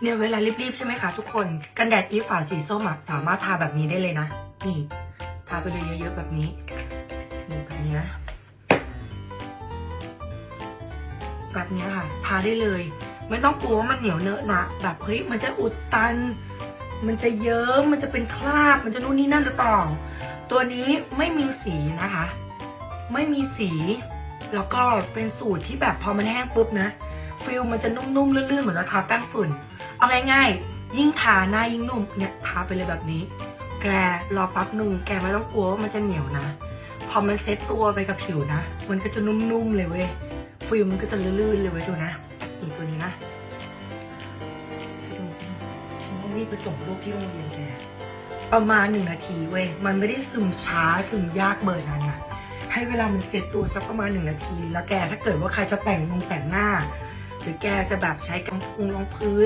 เนี่ยเวลารีบๆใช่ไหมคะทุกคน กันแดดอีฟฝาสีส้มอะสามารถทาแบบนี้ได้เลยนะ นี่ทาไปเลยเยอะๆแบบนี้นี่แบบนี้นะแบบนี้ค่ะ ทาได้เลย ไม่ต้องกลัวว่ามันเหนียวเนอะหนะแบบเฮ้ยมันจะอุดตัน มันจะเยิ้มมันจะเป็นคราบ มันจะนู่นนี่นั่นหรือเปล่า ตัวนี้ไม่มีสีนะคะ ไม่มีสี แล้วก็เป็นสูตรที่แบบพอมันแห้งปุ๊บนะฟิลมันจะนุ่มๆเลื่อนๆเหมือนเราทาแป้งฝุ่น เอาง่ายๆ ยิ่งทาหน้ายิ่งนุ่มเนี่ยทาไปเลยแบบนี้ แกรอแปั๊บหนึ่งแกไม่ต้องกลัวว่ามันจะเหนียวนะ พอมันเซ็ตตัวไปกับผิวนะ มันก็จะนุ่มๆเลยเว้ยฟิลมันก็จะลื่นๆเลยเว้ยดูนะนี่ตัวนี้นะดูฉันต้องรีบไปส่งลูกที่โรงเรียนแกประมาณหนึ่งนาทีเว้ย มันไม่ได้ซึมช้าซึมยากเบอร์นั้นนะให้เวลามันเซ็ตตัวสักประมาณหนึ่งนาที แล้วแกถ้าเกิดว่าใครจะแต่งลงแต่งหน้า หรือแกจะแบบใช้กำพุงรองพื้น